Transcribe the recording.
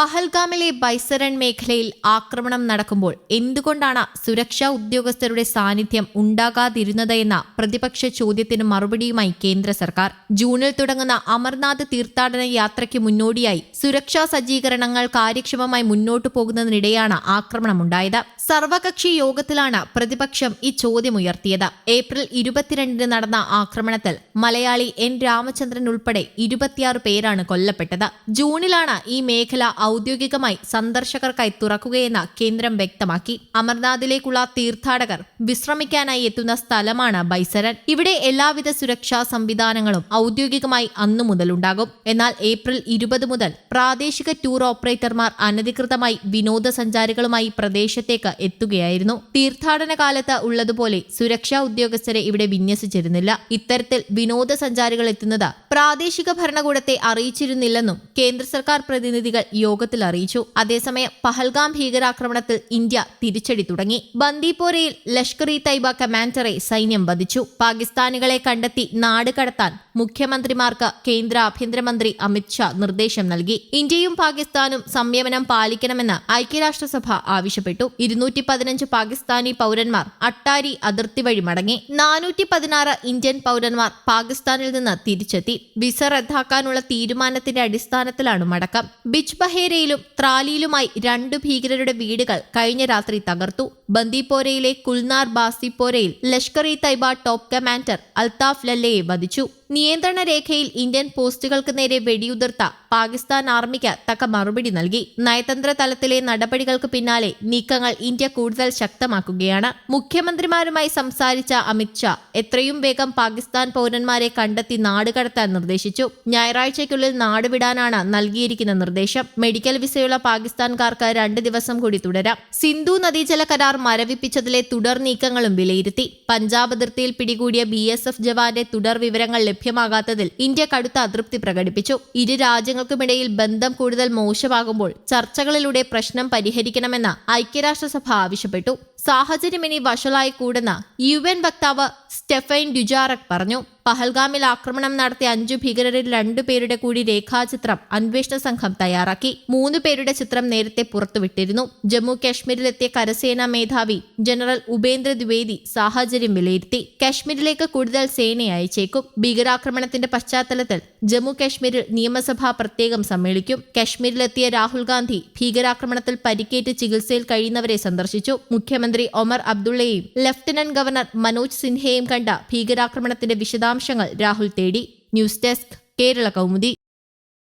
പഹൽഗാമിലെ ബൈസരൺ മേഖലയിൽ ആക്രമണം നടക്കുമ്പോൾ എന്തുകൊണ്ടാണ് സുരക്ഷാ ഉദ്യോഗസ്ഥരുടെ സാന്നിധ്യം ഉണ്ടാകാതിരുന്നത് എന്ന പ്രതിപക്ഷ ചോദ്യത്തിന് മറുപടിയുമായി കേന്ദ്ര സർക്കാർ? ജൂണിൽ തുടങ്ങുന്ന അമർനാഥ് തീർത്ഥാടന യാത്രയ്ക്ക് മുന്നോടിയായി സുരക്ഷാ സജ്ജീകരണങ്ങൾ കാര്യക്ഷമമായി മുന്നോട്ടു പോകുന്നതിനിടെയാണ് ആക്രമണമുണ്ടായത്. സർവകക്ഷി യോഗത്തിലാണ് പ്രതിപക്ഷം ഈ ചോദ്യമുയർത്തിയത്. ഏപ്രിൽ ഇരുപത്തിരണ്ടിന് നടന്ന ആക്രമണത്തിൽ മലയാളി എൻ രാമചന്ദ്രൻ ഉൾപ്പെടെ ഇരുപത്തിയാറ് പേരാണ് കൊല്ലപ്പെട്ടത്. ജൂണിലാണ് ഈ മേഖല ഔദ്യോഗികമായി സന്ദർശകർക്കായി തുറക്കുകയെന്ന് കേന്ദ്രം വ്യക്തമാക്കി. അമർനാഥിലേക്കുള്ള തീർത്ഥാടകർ വിശ്രമിക്കാനായി എത്തുന്ന സ്ഥലമാണ് ബൈസരൻ. ഇവിടെ എല്ലാവിധ സുരക്ഷാ സംവിധാനങ്ങളും ഔദ്യോഗികമായി അന്നു മുതലുണ്ടാകും എന്നാൽ ഏപ്രിൽ ഇരുപത് മുതൽ പ്രാദേശിക ടൂർ ഓപ്പറേറ്റർമാർ അനധികൃതമായി വിനോദസഞ്ചാരികളുമായി പ്രദേശത്തേക്ക് എത്തുകയായിരുന്നു. തീർത്ഥാടന കാലത്ത് ഉള്ളതുപോലെ സുരക്ഷാ ഉദ്യോഗസ്ഥരെ ഇവിടെ വിന്യസിച്ചിരുന്നില്ല. ഇത്തരത്തിൽ വിനോദസഞ്ചാരികൾ എത്തുന്നത് പ്രാദേശിക ഭരണകൂടത്തെ അറിയിച്ചിരുന്നില്ലെന്നും കേന്ദ്ര സർക്കാർ പ്രതിനിധികൾ യോഗത്തിൽ അറിയിച്ചു. അതേസമയം പഹൽഗാം ഭീകരാക്രമണത്തിൽ ഇന്ത്യ തിരിച്ചടി തുടങ്ങി. ബന്ദിപ്പോരയിൽ ലഷ്കർ ഇ തൈബ കമാൻഡറെ സൈന്യം വധിച്ചു. പാകിസ്ഥാനികളെ കണ്ടെത്തി നാട് കടത്താൻ മുഖ്യമന്ത്രിമാർക്ക് കേന്ദ്ര ആഭ്യന്തരമന്ത്രി അമിത്ഷാ നിർദ്ദേശം നൽകി. ഇന്ത്യയും പാകിസ്ഥാനും സംയമനം പാലിക്കണമെന്ന് ഐക്യരാഷ്ട്രസഭ ആവശ്യപ്പെട്ടു. ഇരുന്നൂറ്റി പതിനഞ്ച് പാകിസ്ഥാനി പൗരന്മാർ അട്ടാരി അതിർത്തി വഴി മടങ്ങി. നാനൂറ്റി പതിനാറ് ഇന്ത്യൻ പൗരന്മാർ പാകിസ്ഥാനിൽ നിന്ന് തിരിച്ചെത്തി. വിസ റദ്ദാക്കാനുള്ള തീരുമാനത്തിന്റെ അടിസ്ഥാനത്തിലാണ് മടക്കം. ബിജ് ബഹേരയിലും ത്രാലിയിലുമായി രണ്ട് ഭീകരരുടെ വീടുകൾ കഴിഞ്ഞ രാത്രി തകർത്തു. ബന്ദിപ്പോരയിലെ കുൽനാർ ബാസിപ്പോരയിൽ ലഷ്കർ ഇ തൈബ ടോപ്പ് കമാൻഡർ അൽതാഫ് ലല്ലയെ വധിച്ചു. നിയന്ത്രണ രേഖയിൽ ഇന്ത്യൻ പോസ്റ്റുകൾക്ക് നേരെ വെടിയുതിർത്ത പാകിസ്ഥാൻ ആർമിക്ക് തക്ക മറുപടി നൽകി. നയതന്ത്ര തലത്തിലെ നടപടികൾക്ക് പിന്നാലെ നീക്കങ്ങൾ ഇന്ത്യ കൂടുതൽ ശക്തമാക്കുകയാണ്. മുഖ്യമന്ത്രിമാരുമായി സംസാരിച്ച അമിത്ഷാ എത്രയും വേഗം പാകിസ്ഥാൻ പൗരന്മാരെ കണ്ടെത്തി നാടുകടത്താൻ നിർദ്ദേശിച്ചു. ഞായറാഴ്ചയ്ക്കുള്ളിൽ നാടുവിടാനാണ് നൽകിയിരിക്കുന്ന നിർദ്ദേശം. മെഡിക്കൽ വിസയുള്ള പാകിസ്ഥാൻകാർക്ക് രണ്ട് ദിവസം കൂടി തുടരാം. സിന്ധു നദീജല കരാർ മരവിപ്പിച്ചതിലെ തുടർ നീക്കങ്ങളും വിലയിരുത്തി. പഞ്ചാബ് അതിർത്തിയിൽ പിടികൂടിയ ബി എസ് എഫ് ജവാന്റെ തുടർ വിവരങ്ങൾ ലഭ്യമാകാത്തതിൽ ഇന്ത്യ കടുത്ത അതൃപ്തി പ്രകടിപ്പിച്ചു. ഇരു രാജ്യങ്ങൾക്കുമിടയിൽ ബന്ധം കൂടുതൽ മോശമാകുമ്പോൾ ചർച്ചകളിലൂടെ പ്രശ്നം പരിഹരിക്കണമെന്ന് ഐക്യരാഷ്ട്രസഭ ആവശ്യപ്പെട്ടു. സാഹചര്യം ഇനി വഷളായി കൂടെന്ന് യു എൻ വക്താവ് സ്റ്റെഫൈൻ ഡുജാറക് പറഞ്ഞു. പഹൽഗാമിൽ ആക്രമണം നടത്തിയ അഞ്ചു ഭീകരരിൽ രണ്ടു പേരുടെ കൂടി രേഖാചിത്രം അന്വേഷണ സംഘം തയ്യാറാക്കി. മൂന്ന് പേരുടെ ചിത്രം നേരത്തെ പുറത്തുവിട്ടിരുന്നു. ജമ്മു കാശ്മീരിലെത്തിയ കരസേനാ മേധാവി ജനറൽ ഉപേന്ദ്ര ദ്വിവേദി സാഹചര്യം വിലയിരുത്തി. കാശ്മീരിലേക്ക് കൂടുതൽ സേനയെ അയച്ചേക്കും. ഭീകരാക്രമണത്തിന്റെ പശ്ചാത്തലത്തിൽ ജമ്മു കാശ്മീരിൽ നിയമസഭ പ്രത്യേകം സമ്മേളിക്കും. കാശ്മീരിലെത്തിയ രാഹുൽ ഗാന്ധി ഭീകരാക്രമണത്തിൽ പരിക്കേറ്റ് ചികിത്സയിൽ കഴിയുന്നവരെ സന്ദർശിച്ചു. മുഖ്യമന്ത്രി ഒമർ അബ്ദുള്ളയെയും ലഫ്റ്റനന്റ് ഗവർണർ മനോജ് സിൻഹയെയും കണ്ട ഭീകരാക്രമണത്തിന്റെ വിശദാംശങ്ങൾ രാഹുൽ തേടി ന്യൂസ് ഡെസ്ക് കേരള കൗമുദി